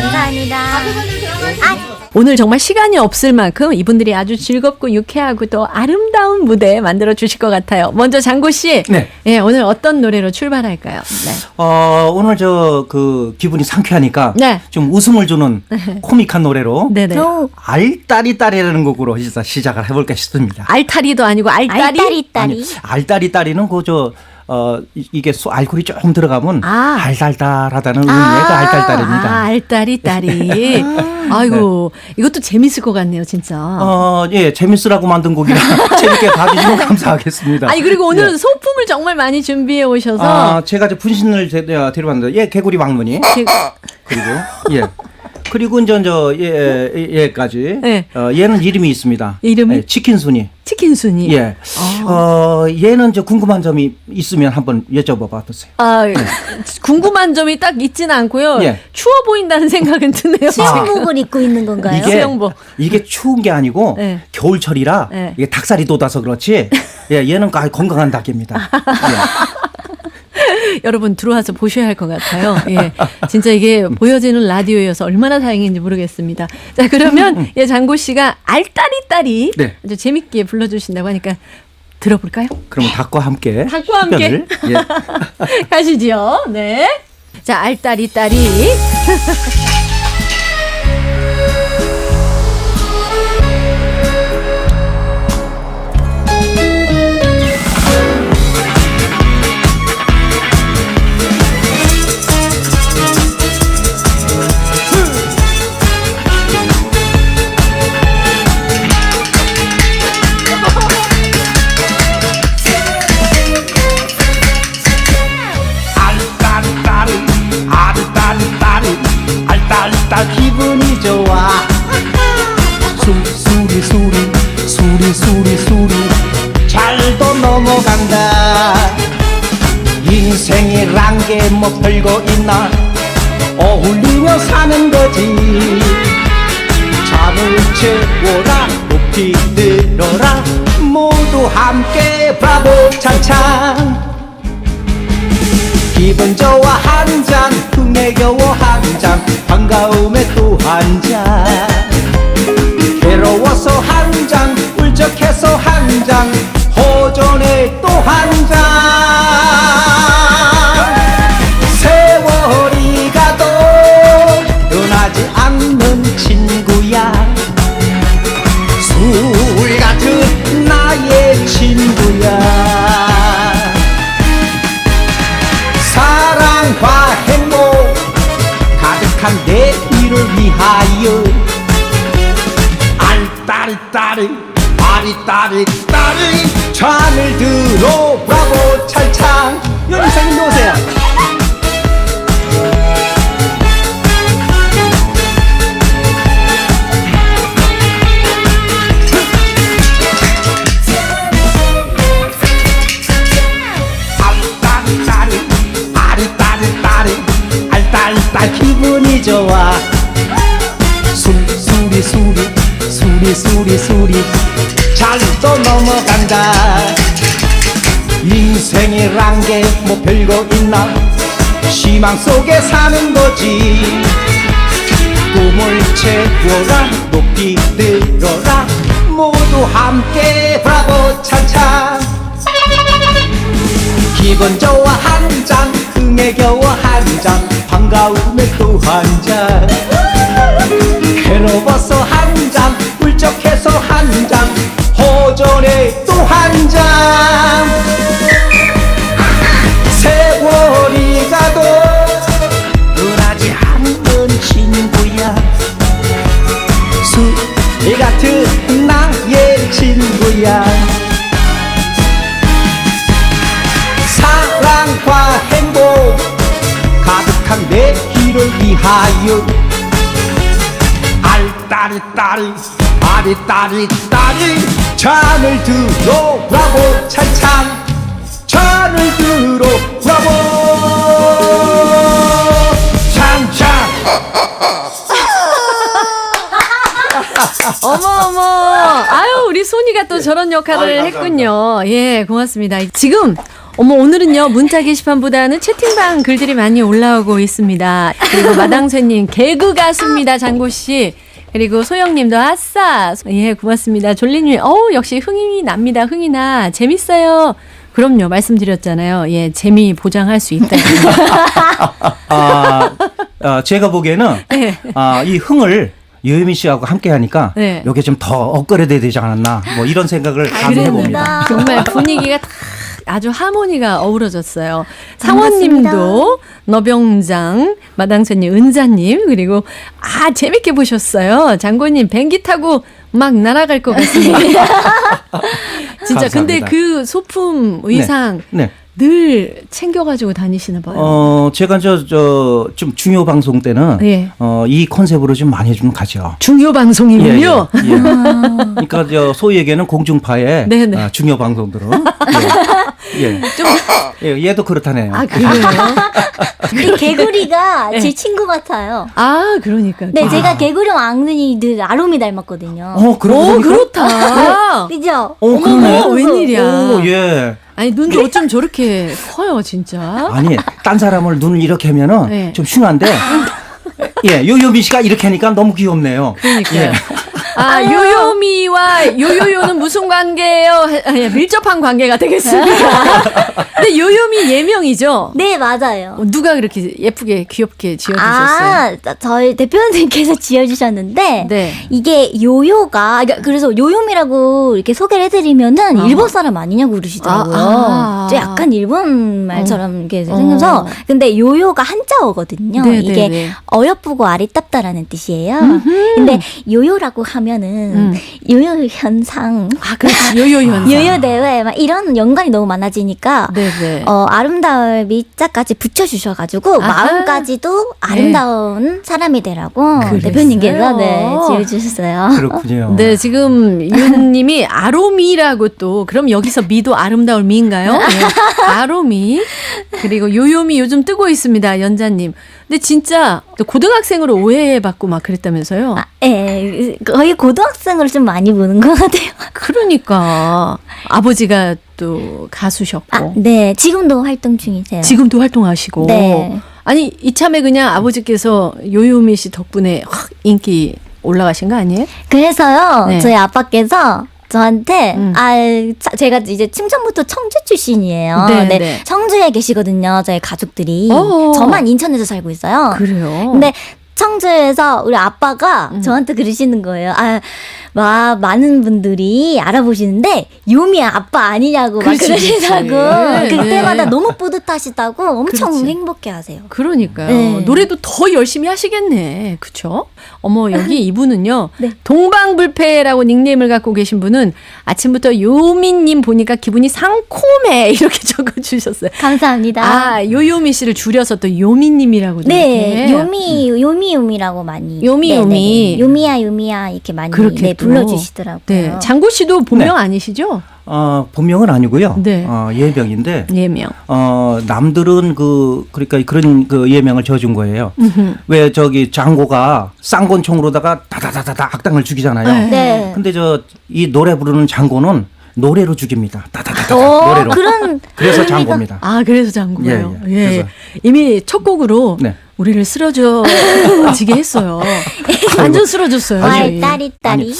감사합니다. 아, 오늘 정말 시간이 없을 만큼 이분들이 아주 즐겁고 유쾌하고 또 아름다운 무대 만들어 주실 것 같아요. 먼저 장고 씨, 네. 예, 오늘 어떤 노래로 출발할까요? 네. 어, 오늘 저 그 기분이 상쾌하니까 네. 좀 웃음을 주는 코믹한 노래로 네네. 저 알따리 딸이라는 곡으로 시작- 시작을 해볼까 싶습니다. 알타리도 아니고 알따리. 알따리. 아니, 알따리 딸이는 그저 어 이- 이게 수, 알코올이 조금 들어가면 아. 알달달하다는 의미가 알딸딸입니다. 아, 알따리 딸이. 아이고, 이것도 재밌을 것 같네요, 진짜. 어, 예, 재밌으라고 만든 곡이라 재밌게 봐주시면 감사하겠습니다. 아니 그리고 오늘은 예. 소품을 정말 많이 준비해 오셔서 아, 제가 저 분신을 제- 어, 데려왔는데, 예, 개구리 왕문이. 제가- 그리고, 예. 그리고 이제, 저, 예, 예, 얘까지. 네. 어, 얘는 이름이 있습니다. 이름이? 예, 치킨 순이. 치킨 순이. 예. 어, 얘는 저 궁금한 점이 있으면 한번 여쭤봐 봐 보세요. 아, 궁금한 점이 딱 있지는 않고요. 예. 추워 보인다는 생각은 드네요. 수영복을 입고 있는 건가요? 이게, 수영복. 이게 추운 게 아니고, 네. 겨울철이라, 네. 이게 닭살이 돋아서 그렇지, 예, 얘는 아주 건강한 닭입니다. 예. 여러분 들어와서 보셔야 할 것 같아요. 예. 진짜 이게 보여지는 라디오여서 얼마나 다행인지 모르겠습니다. 자, 그러면 예, 장고 씨가 알따리 딸이 네. 아주 재밌게 불러주신다고 하니까 들어볼까요? 그러면 닭과 함께. 닭과 함께. 예. 가시죠. 네. 자, 알따리 딸이. 인생이란 게뭐 별거 있나? 어울리며 사는 거지. 잠을 채워라 높이 들어라. 모두 함께 브라보 찬찬 기분 좋아 한 잔, 친구야. 술 같은 나의 친구야. 사랑과 행복 가득한 내 일을 위하여 알따리 따리 아리 따리 따리 수리 수리. 잘도 넘어간다. 인생이란 게 뭐 별거 있나? 희망 속에 사는 거지. 꿈을 채워라 높이 들어라. 모두 함께 브라보 찬찬 기분 좋아 한 잔, 흥에 겨워 한 잔, 반가움에 또 한 잔. 괴로워서 한 위하여 알따리 따리 아리 따리 따리 잔을 들어 브라보 찬찬 잔을 들어 브라보 찬찬 어머 어머. 아유 우리 소니가 또 저런 역할을 했군요. 예 고맙습니다. 지금 어머 오늘은요 문자 게시판보다는 채팅방 글들이 많이 올라오고 있습니다. 그리고 마당쇠님 개그 가수입니다 장고 씨. 그리고 소영님도 아싸 예 고맙습니다. 졸리님 어우 역시 흥이 납니다 흥이 나 재밌어요. 그럼요 말씀드렸잖아요. 예 재미 보장할 수 있다. 아, 아, 제가 보기에는 네. 아, 이 흥을 유혜민 씨하고 함께 하니까 네. 이게 좀 더 업그레이드 되지 않았나 뭐 이런 생각을 감히 해봅니다. 그랬습니다. 정말 분위기가 딱 아주 하모니가 어우러졌어요. 상원님도 너병장, 마당천님, 은자님 그리고 아 재밌게 보셨어요. 장고님 뱅기 타고 막 날아갈 것 같습니다. 진짜 근데 감사합니다. 그 소품 의상 네. 늘 챙겨가지고 다니시나 봐요. 어, 제가 저, 저, 좀 중요 방송 때는, 예. 어, 이 컨셉으로 좀 많이 좀 가죠. 중요 방송이군요. 예, 예. 예. 그러니까 저 소위 얘기하는 공중파의 네네. 아, 중요 방송들은 예. 예. 예, 얘도 그렇다네요. 아 그래요? 근데 개구리가 네. 제 친구 같아요. 아 그러니까. 네, 제가 개구리 왕눈이 늘 아롬이 닮았거든요. 어, 그러고 오 보니까? 그렇다. 그죠? 어, 그러네. 어머, 웬일이야. 오, 예. 아니 눈도 어쩜 저렇게 커요 진짜. 아니, 딴 사람을 눈을 이렇게 하면은 네. 좀 흉한데, 예, 요요미 씨가 이렇게 하니까 너무 귀엽네요. 그러니까요. 예. 아, 요요미와 요요요는 무슨 관계예요? 아, 예, 밀접한 관계가 되겠습니다. 근데 요요미 예명이죠? 네, 맞아요. 어, 누가 그렇게 예쁘게 귀엽게 지어주셨어요? 아, 저- 저희 대표님께서 지어주셨는데 네. 이게 요요가 그러니까 그래서 요요미라고 이렇게 소개를 해드리면은 어. 일본 사람 아니냐고 그러시더라고요. 아, 아. 저 약간 일본 말처럼 이렇게 생겨서 어. 근데 요요가 한자어거든요. 네, 이게 네, 네. 어여쁘고 아리따다라는 뜻이에요. 근데 요요라고 하면 은 음. 요요 현상, 아, 그렇지. 요요 현상. 요요 대회 막 이런 연관이 너무 많아지니까 네네. 어, 아름다울 미자까지 붙여주셔가지고 아하. 마음까지도 아름다운 사람이 되라고 그랬어요? 대표님께서 네, 지어주셨어요. 그렇군요. 네, 지금 윤님이 아로미라고 또 그럼 여기서 미도 아름다울 미인가요? 네. 아로미 그리고 요요미 요즘 뜨고 있습니다, 연자님. 근데 진짜 또 고등학생으로 오해받고 막 그랬다면서요? 아, 예, 거의 고등학생으로 좀 많이 보는 것 같아요. 그러니까 아버지가 또 가수셨고 아, 네, 지금도 활동 중이세요. 지금도 활동하시고 네. 아니 이참에 그냥 아버지께서 요요미 씨 덕분에 확 인기 올라가신 거 아니에요? 그래서요, 네. 저희 아빠께서 저한테 음. 아 자- 제가 이제 충청부터 청주 출신이에요. 네, 네, 네. 청주에 계시거든요. 저희 가족들이 어어. 저만 인천에서 살고 있어요. 그래요. 근데 청주에서 우리 아빠가 음. 저한테 그러시는 거예요. 아, 와, 많은 분들이 알아보시는데 요미 아빠 아니냐고 막 그렇지, 그러시다고. 그렇지. 그때마다 네. 너무 뿌듯하시다고 엄청 그렇지. 행복해 하세요. 그러니까요. 네. 노래도 더 열심히 하시겠네. 그쵸? 어머, 여기 이분은요. 네. 동방불패라고 닉네임을 갖고 계신 분은 아침부터 요미님 보니까 기분이 상콤해. 이렇게 적어주셨어요. 감사합니다. 아, 요요미 씨를 줄여서 또 요미님이라고. 네, 이렇게. 요미, 요미, 요미라고 많이. 요미, 네, 네, 요미. 네. 요미야, 요미야, 이렇게 많이 그렇게 네, 또. 불러주시더라고요. 네. 장고 씨도 본명 네. 아니시죠? 어, 본명은 아니고요. 네. 어, 예명인데, 예명. 어, 남들은 그, 그러니까 그런 그 예명을 지어준 거예요. 왜 저기 장고가 쌍권총으로다가 다다다다다 악당을 죽이잖아요. 네. 네. 근데 저 이 노래 부르는 장고는 노래로 죽입니다. 다다다다 오, 노래로. 그런. 그래서 의미가- 장고입니다. 아, 그래서 장고예요. 예, 예, 예. 예. 그래서- 이미 첫 곡으로 네. 우리를 쓰러져 지게 했어요. 완전 쓰러졌어요. 아, 저희. 딸이, 딸이.